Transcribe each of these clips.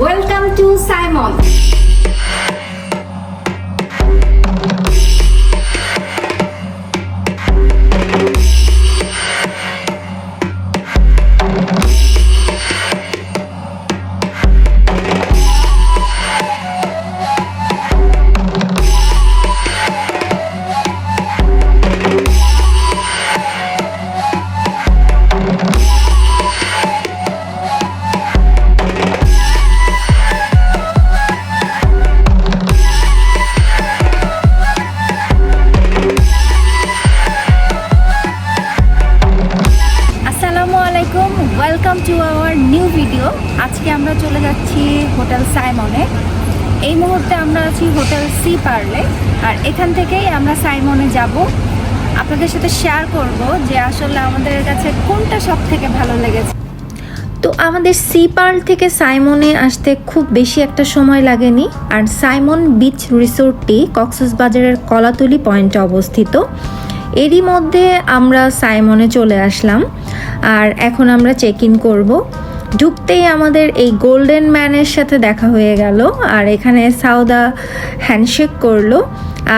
Welcome to Simon. এখান থেকেই আমরা সাইমনে যাব। আপনাদের সাথে শেয়ার করব যে আসলে আমাদের কাছে কোনটা সব থেকে ভালো লেগেছে। তো আমাদের সি পার্ল থেকে সাইমনে আসতে খুব বেশি একটা সময় লাগেনি। আর সাইমন বিচ রিসোর্টটি কক্সবাজারের কলাতলি পয়েন্টে অবস্থিত। এরই মধ্যে আমরা সাইমনে চলে আসলাম। আর এখন আমরা চেক ইন করব। ঢুকতেই আমাদের এই গোল্ডেন ম্যানের সাথে দেখা হয়ে গেল, আর এখানে সাউদা হ্যান্ডশেক করল।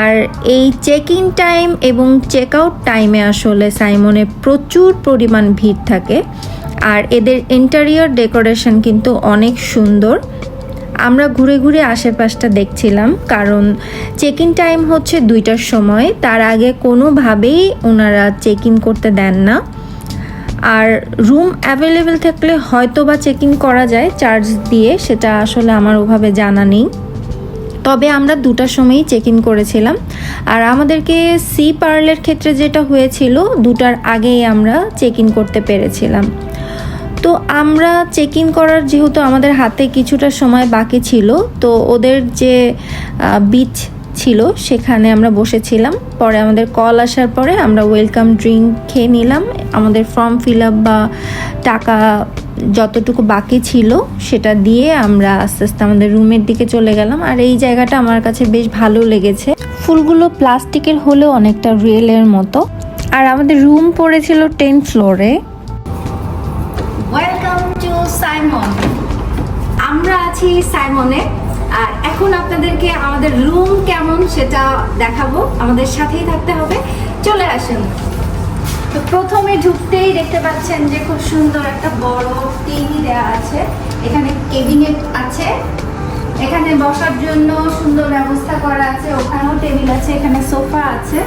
আর এই চেক ইন টাইম এবং চেক আউট টাইমে আসলে সাইমনে প্রচুর পরিমাণ ভিড় থাকে। আর এদের ইন্টেরিয়র ডেকোরেশন কিন্তু অনেক সুন্দর। আমরা ঘুরে ঘুরে আশেপাশটা দেখছিলাম, কারণ চেক ইন টাইম হচ্ছে দুইটার সময়। তার আগে কোনোভাবেই ওনারা চেক ইন করতে দেন না। আর রুম অ্যাভেলেবেল থাকলে হয়তো বা চেক ইন করা যায় চার্জ দিয়ে, সেটা আসলে আমার ওভাবে জানা নেই। তবে আমরা দুটার সময়ই চেক ইন করেছিলাম। আর আমাদেরকে সি পার্লের ক্ষেত্রে যেটা হয়েছিল, দুটার আগেই আমরা চেক ইন করতে পেরেছিলাম। তো আমরা চেক ইন করার যেহেতু আমাদের হাতে কিছুটা সময় বাকি ছিল, তো ওদের যে বিচ ছিল, সেখানে আমরা বসেছিলাম। পরে আমাদের কল আসার পরে আমরা ওয়েলকাম ড্রিঙ্ক খেয়ে নিলাম। আমাদের ফর্ম ফিল আপ বা টাকা যতটুকু বাকি ছিল, সেটা দিয়ে আমরা আস্তে আস্তে আমাদের রুমের দিকে চলে গেলাম। আর এই জায়গাটা আমার কাছে বেশ ভালো লেগেছে। ফুলগুলো প্লাস্টিকের হলেও অনেকটা রিয়েলের মতো। আর আমাদের রুম পড়েছিল টেন ফ্লোরে ওয়েলকাম টু সাইমন আমরা আছি সাইমনে এখন আপনাদেরকে আমাদের রুম কেমন সেটা দেখাবো। আমাদের সাথেই থাকতে হবে। চলে আসুন। তো প্রথমে ঢুকতেই দেখতে পাচ্ছেন যে খুব সুন্দর একটা বড় টিভি দেওয়া আছে। এখানে কেবিনেট আছে। এখানে বসার জন্য সুন্দর ব্যবস্থা করা আছে। ওখানেও টেবিল আছে, এখানে সোফা আছে।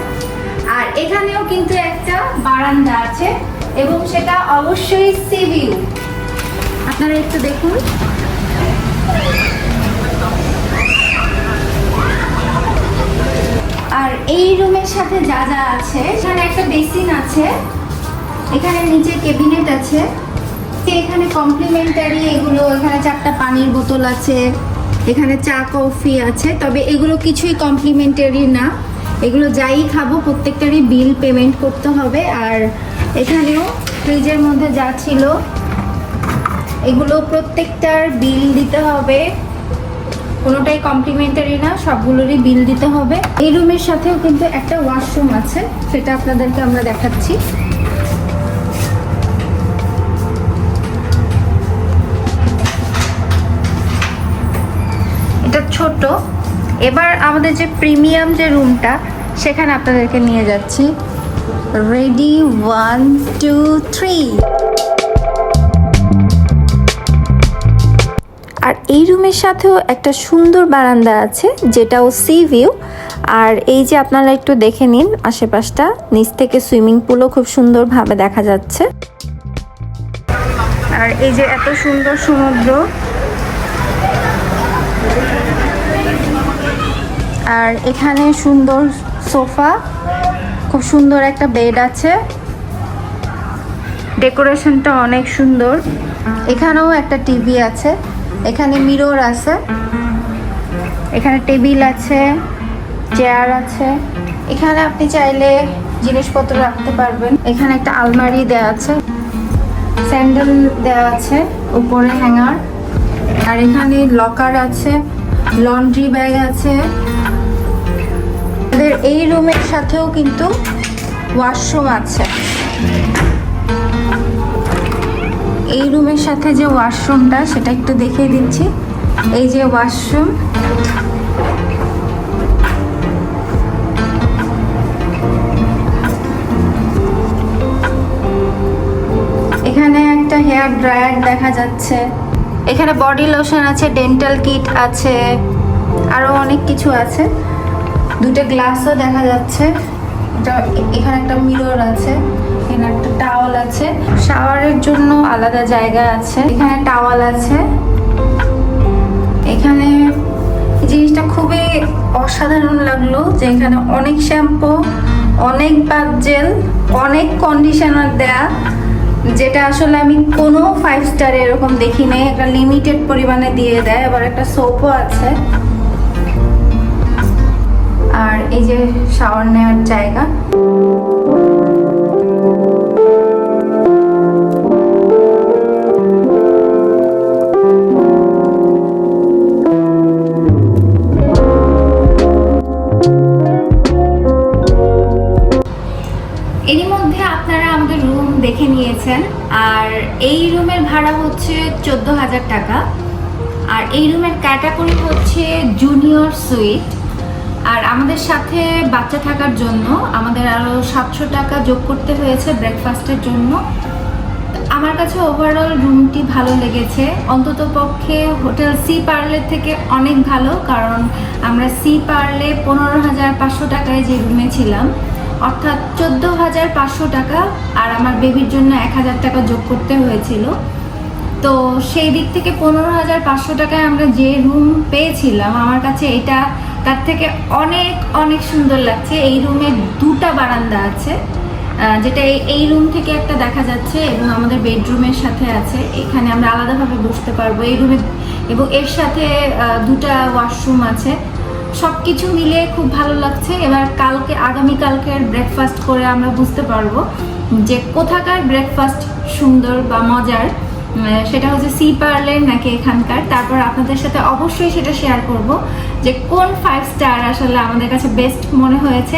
আর এখানেও কিন্তু একটা বারান্দা আছে এবং সেটা অবশ্যই সি ভিউ আপনারা একটু দেখুন। আর এই রুমের সাথে যা যা আছে, এখানে একটা বেসিন আছে, এখানে নিচে কেবিনেট আছে এখানে কমপ্লিমেন্টারি এগুলো, এখানে চারটা পানির বোতল আছে, এখানে চা কফি আছে, তবে এগুলো কিছুই কমপ্লিমেন্টারি না। এগুলো যাই খাব, প্রত্যেকটারই বিল পেমেন্ট করতে হবে। আর এখানেও ফ্রিজের মধ্যে যা ছিল, এগুলো প্রত্যেকটার বিল দিতে হবে। কোনোটাই কমপ্লিমেন্টারি না, সবগুলোরই বিল দিতে হবে। এই রুমের সাথেও কিন্তু একটা ওয়াশরুম আছে, সেটা আপনাদেরকে আমরা দেখাচ্ছি। এটা ছোট। এবার আমাদের যে প্রিমিয়াম যে রুমটা সেখানে আপনাদেরকে নিয়ে যাচ্ছি। রেডি ওয়ান টু থ্রি এই রুমের সাথেও একটা সুন্দর বারান্দা আছে, যেটাও সি ভিউ আর এই যে আপনারা একটু দেখে নিন, আশেপাশটা, নিচ থেকে সুইমিং পুলও খুব সুন্দরভাবে দেখা যাচ্ছে। আর এই যে এত সুন্দর সমুদ্র। আর এখানে সুন্দর সোফা, খুব সুন্দর একটা বেড আছে। ডেকোরেশনটা অনেক সুন্দর। এখানেও একটা টিভি আছে। এখানে মিরর আছে। এখানে টেবিল আছে, চেয়ার আছে। এখানে আপনি চাইলে জিনিসপত্র রাখতে পারবেন। এখানে একটা আলমারি দেওয়া আছে। স্যান্ডেল দেওয়া আছে, উপরে হ্যাঙ্গার। আর এখানে লকার আছে, লন্ড্রি ব্যাগ আছে। এই রুমের সাথেও কিন্তু ওয়াশরুম আছে। এই রুমের সাথে যে ওয়াশরুমটা, সেটা একটু দেখিয়ে দিচ্ছি। এই যে ওয়াশরুম। এখানে একটা হেয়ার ড্রায়ার দেখা যাচ্ছে। এখানে বডি লোশন আছে, ডেন্টাল কিট আছে, আরও অনেক কিছু আছে। দুটো গ্লাসও দেখা যাচ্ছে। এখানে একটা মিরর আছে। এখানে একটা আছে। শাওয়ারের জন্য আলাদা জায়গা আছে। এখানে টাওয়াল আছে। এখানে জিনিসটা খুবই অসাধারণ লাগল যে এখানে অনেক শ্যাম্পু অনেক বাথ জেল অনেক কন্ডিশনার দেয়া, যেটা আসলে আমি কোনো ফাইভ স্টার এরকম দেখি নাই। একটা লিমিটেড পরিমাণে দিয়ে দেয়, আবার একটা সোপও আছে। আর এই যে শাওয়ার নেওয়ার জায়গা। হাজার টাকা। আর এই রুমের ক্যাটাগরি হচ্ছে জুনিয়র সুইট আর আমাদের সাথে বাচ্চা থাকার জন্য আমাদের আরও সাতশো টাকা যোগ করতে হয়েছে ব্রেকফাস্টের জন্য। আমার কাছে ওভারঅল রুমটি ভালো লেগেছে। অন্তত পক্ষে হোটেল সি পার্লের থেকে অনেক ভালো, কারণ আমরা সি পার্লে পনেরো হাজার পাঁচশো টাকায় যে রুমে ছিলাম, অর্থাৎ চোদ্দ হাজার পাঁচশো টাকা আর আমার বেবির জন্য এক হাজার টাকা যোগ করতে হয়েছিল। তো সেই দিক থেকে পনেরো হাজার পাঁচশো টাকায় আমরা যে রুম পেয়েছিলাম, আমার কাছে এটা, তার থেকে অনেক অনেক সুন্দর লাগছে। এই রুমে দুটা বারান্দা আছে যেটা এই- রুম থেকে একটা দেখা যাচ্ছে এবং আমাদের বেডরুমের সাথে আছে। এখানে আমরা আলাদাভাবে বসতে পারব। এই রুমে এবং এর সাথে দুটা ওয়াশরুম আছে। সব কিছু মিলে খুব ভালো লাগছে। এবার কালকে আগামী কালকের ব্রেকফাস্ট করে আমরা বুঝতে পারব যে কোথাকার ব্রেকফাস্ট সুন্দর বা মজার। সেটা হচ্ছে সি পার্লের নাকি এখানকার। তারপর আপনাদের সাথে অবশ্যই সেটা শেয়ার করব যে কোন ফাইভ স্টার আসলে আমাদের কাছে বেস্ট মনে হয়েছে,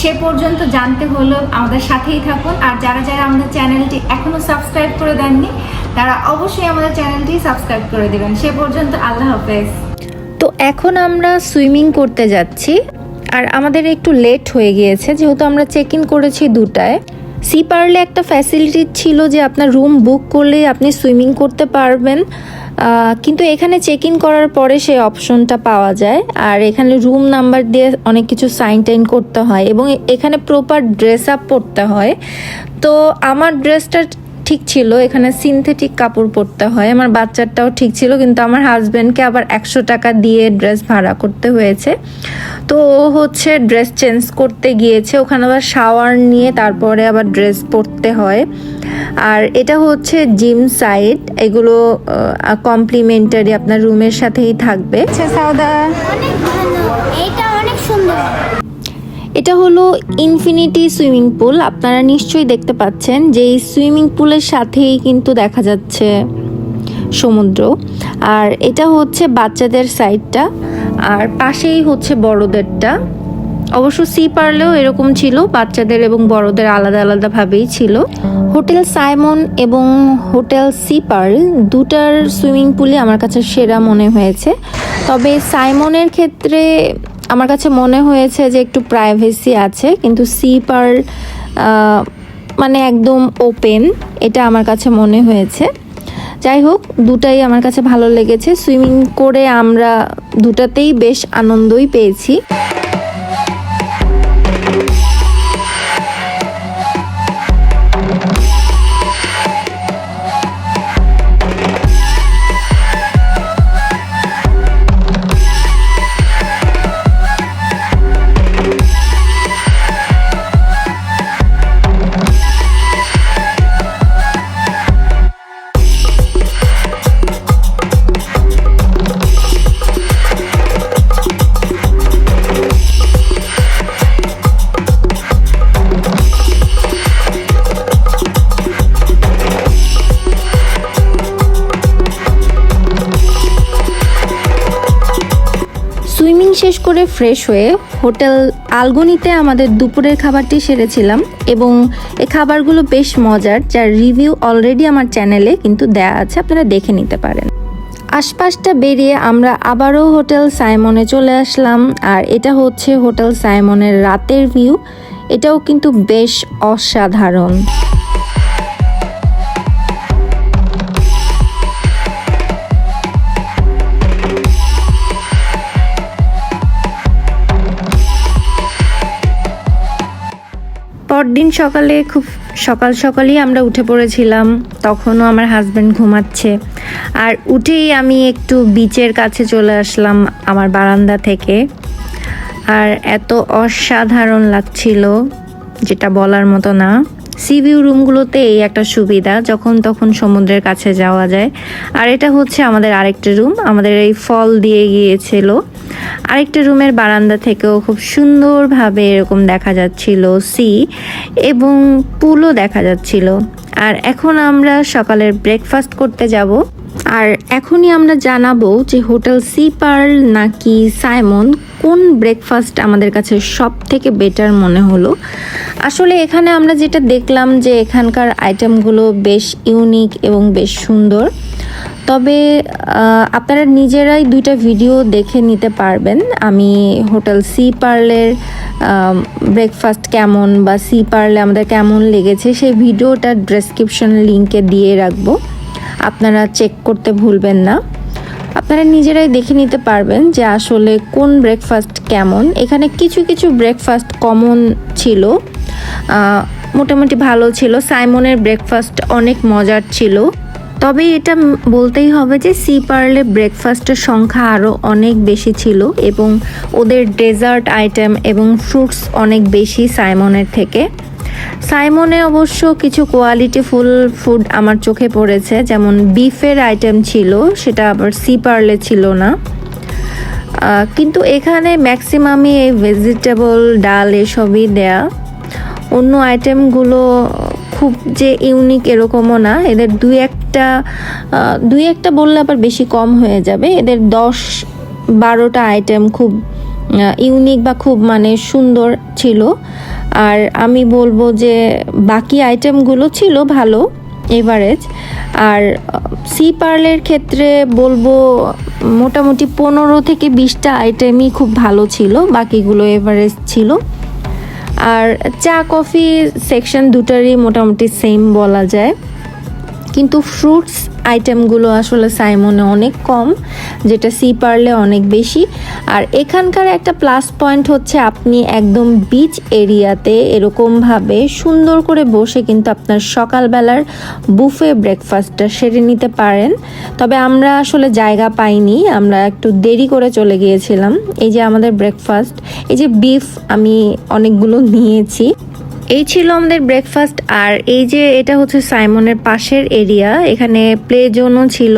সে পর্যন্ত জানতে হলো আমাদের সাথেই থাকুন। আর যারা যারা আমাদের চ্যানেলটি এখনও সাবস্ক্রাইব করে দেননি, তারা অবশ্যই আমাদের চ্যানেলটি সাবস্ক্রাইব করে দেবেন। সে পর্যন্ত আল্লাহ হাফেজ। তো এখন আমরা সুইমিং করতে যাচ্ছি, আর আমাদের একটু লেট হয়ে গিয়েছে, যেহেতু আমরা চেক ইন করেছি দুটায়। সি পার্লে একটা ফ্যাসিলিটি ছিল যে আপনার রুম বুক করলে আপনি সুইমিং করতে পারবেন। কিন্তু এখানে চেক ইন করার পরে সেই অপশনটা পাওয়া যায়। আর এখানে রুম নাম্বার দিয়ে অনেক কিছু সাইন টাইন করতে হয় এবং এখানে প্রপার ড্রেস আপ পরতে হয়। তো আমার ড্রেসটা ঠিক ছিল এখানে সিনথেটিক কাপড় পরতে হয়। আমার বাচ্চারটাও ঠিক ছিল কিন্তু আমার হাজব্যান্ডকে আবার একশো টাকা দিয়ে ড্রেস ভাড়া করতে হয়েছে। তো ও হচ্ছে ড্রেস চেঞ্জ করতে গিয়েছে ওখানে আবার শাওয়ার নিয়ে তারপরে আবার ড্রেস পরতে হয়। আর এটা হচ্ছে জিম সাইড এগুলো কমপ্লিমেন্টারি আপনার রুমের সাথেই থাকবে। আচ্ছা সাউদা এটা অনেক সুন্দর। এটা হলো ইনফিনিটি সুইমিং পুল। আপনারা নিশ্চয়ই দেখতে পাচ্ছেন যে এই সুইমিং পুলের সাথেই কিন্তু দেখা যাচ্ছে সমুদ্র। আর এটা হচ্ছে বাচ্চাদের সাইডটা, আর পাশেই হচ্ছে বড়দেরটা। অবশ্য সি পারলেও এরকম ছিল, বাচ্চাদের এবং বড়দের আলাদা আলাদাভাবেই ছিল। হোটেল সাইমন এবং হোটেল সি পার্ল দুটার সুইমিং পুলই আমার কাছে সেরা মনে হয়েছে। তবে সাইমনের ক্ষেত্রে আমার কাছে মনে হয়েছে যে একটু প্রাইভেসি আছে, কিন্তু সি পার মানে একদম ওপেন এটা আমার কাছে মনে হয়েছে। যাই হোক, দুটাই আমার কাছে ভালো লেগেছে। সুইমিং করে আমরা দুটাতেই বেশ আনন্দই পেয়েছি। শেষ করে ফ্রেশ হয়ে হোটেল আলগনিতে আমাদের দুপুরের খাবারটি সেরেছিলাম এবং এ খাবারগুলো বেশ মজার, যার রিভিউ অলরেডি আমার চ্যানেলে কিন্তু দেয়া আছে, আপনারা দেখে নিতে পারেন। আশপাশটা বেরিয়ে আমরা আবারও হোটেল সাইমনে চলে আসলাম, আর এটা হচ্ছে হোটেল সাইমনের রাতের ভিউ এটাও কিন্তু বেশ অসাধারণ। পরদিন সকালে খুব সকাল সকালই আমরা উঠে পড়েছিলাম। তখনও আমার হাজব্যান্ড ঘুমাচ্ছে। আর উঠেই আমি একটু বিচের কাছে চলে আসলাম আমার বারান্দা থেকে। আর এত অসাধারণ লাগছিল, যেটা বলার মতো না। সি ভিউ রুমগুলোতে এই একটা সুবিধা, যখন তখন সমুদ্রের কাছে যাওয়া যায়। আর এটা হচ্ছে আমাদের আরেকটা রুম, আমাদের এই ফল দিয়ে গিয়েছিল। আরেকটা রুমের বারান্দা থেকেও খুব সুন্দরভাবে এরকম দেখা যাচ্ছিল সি এবং পুলও দেখা যাচ্ছিল। আর এখন আমরা সকালের ব্রেকফাস্ট করতে যাব। আর এখনই আমরা জানাব যে হোটেল সি পার্ল নাকি সাইমন কোন ব্রেকফাস্ট আমাদের কাছে সব থেকে বেটার মনে হলো। আসলে এখানে আমরা যেটা দেখলাম যে এখানকার আইটেমগুলো বেশ ইউনিক এবং বেশ সুন্দর। তবে আপনারা নিজেরাই দুইটা ভিডিও দেখে নিতে পারবেন আমি হোটেল সি পার্লের ব্রেকফাস্ট কেমন বা সি পার্লে আমাদের কেমন লেগেছে সেই ভিডিওটা ডেসক্রিপশন লিঙ্কে দিয়ে রাখব। আপনারা চেক করতে ভুলবেন না। আপনারা নিজেরাই দেখে নিতে পারবেন যে আসলে কোন ব্রেকফাস্ট কেমন। এখানে কিছু কিছু ব্রেকফাস্ট কমন ছিল। মোটামুটি ভালো ছিল। সাইমনের ব্রেকফাস্ট অনেক মজার ছিল। তবে এটা বলতেই হবে যে সি পার্লে ব্রেকফাস্টের সংখ্যা আরও অনেক বেশি ছিল এবং ওদের ডেজার্ট আইটেম এবং ফ্রুটস অনেক বেশি সাইমনের থেকে। সাইমনে অবশ্য কিছু কোয়ালিটি ফুল ফুড আমার চোখে পড়েছে, যেমন বিফের আইটেম ছিল, সেটা আবার সি পার্লে ছিল না। কিন্তু এখানে ম্যাক্সিমামই এই ভেজিটেবল, ডাল এসবই দেয়া। অন্য আইটেমগুলো খুব যে ইউনিক এরকমও না, এদের দুই একটা দুই একটা বললে আবার বেশি কম হয়ে যাবে। এদের দশ বারোটা আইটেম খুব ইউনিক বা খুব মানে সুন্দর ছিল। আর আমি বলব যে বাকি আইটেমগুলো ছিল ভালো এভারেজ আর সি পার্লের ক্ষেত্রে বলব মোটামুটি পনেরো থেকে বিশটা আইটেমই খুব ভালো ছিল, বাকিগুলো এভারেজ ছিল। আর চা কফি সেকশন দুটারই মোটামুটি সেম বলা যায়। কিন্তু ফ্রুটস আইটেমগুলো আসলে সাইমনে অনেক কম, যেটা সি পারলে অনেক বেশি। আর এখানকার একটা প্লাস পয়েন্ট হচ্ছে আপনি একদম বিচ এরিয়াতে এরকমভাবে সুন্দর করে বসে কিন্তু আপনার সকালবেলার বুফে ব্রেকফাস্টটা সেরে নিতে পারেন। তবে আমরা আসলে জায়গা পাইনি, আমরা একটু দেরি করে চলে গিয়েছিলাম। এই যে আমাদের ব্রেকফাস্ট এই যে বিফ আমি অনেকগুলো নিয়েছি। এই ছিল আমাদের ব্রেকফাস্ট আর এই যে এটা হচ্ছে সাইমনের পাশের এরিয়া এখানে প্লে জোনও ছিল।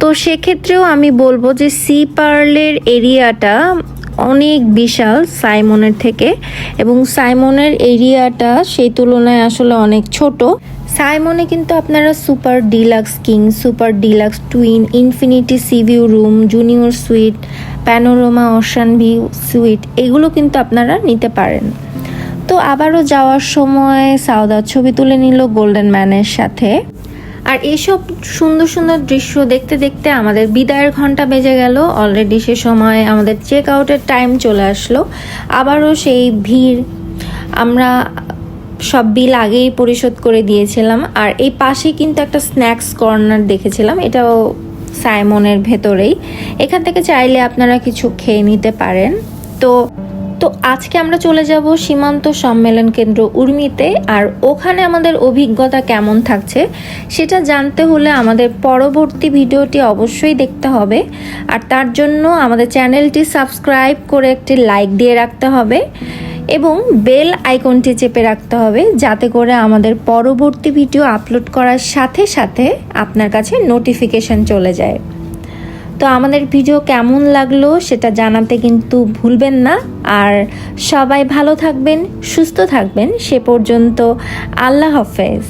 তো সেক্ষেত্রেও আমি বলব যে সি পার্লের এরিয়াটা অনেক বিশাল সাইমনের থেকে, এবং সাইমনের এরিয়াটা সেই তুলনায় আসলে অনেক ছোট। সাইমনে কিন্তু আপনারা super deluxe king super deluxe twin infinity sea view room junior suite panorama ocean view suite এগুলো কিন্তু আপনারা নিতে পারেন। তো আবারও যাওয়ার সময় সাউদার ছবি তুলে নিল গোল্ডেন ম্যানের সাথে। আর এইসব সুন্দর সুন্দর দৃশ্য দেখতে দেখতে আমাদের বিদায়ের ঘণ্টা বেজে গেল। অলরেডি সে সময় আমাদের চেক আউটের টাইম চলে আসলো। আবারও সেই ভিড় আমরা সব বিল আগেই পরিশোধ করে দিয়েছিলাম। আর এই পাশে কিন্তু একটা স্ন্যাক্স কর্নার দেখেছিলাম। এটাও সাইমনের ভেতরেই। এখান থেকে চাইলে আপনারা কিছু খেয়ে নিতে পারেন। তো তো আজকে আমরা চলে যাব সীমান্ত সম্মেলন কেন্দ্র উর্মিতে। আর ওখানে আমাদের অভিজ্ঞতা কেমন থাকছে সেটা জানতে হলে আমাদের পরবর্তী ভিডিওটি অবশ্যই দেখতে হবে। আর তার জন্য আমাদের চ্যানেলটি সাবস্ক্রাইব করে একটি লাইক দিয়ে রাখতে হবে এবং বেল আইকনটি চেপে রাখতে হবে যাতে করে আমাদের পরবর্তী ভিডিও আপলোড করার সাথে সাথে আপনার কাছে নোটিফিকেশন চলে যায়। তো আমাদের ভিডিও কেমন লাগল সেটা জানাতে কিন্তু ভুলবেন না। আর সবাই ভালো থাকবেন, সুস্থ থাকবেন, সে পর্যন্ত আল্লাহ হাফেজ।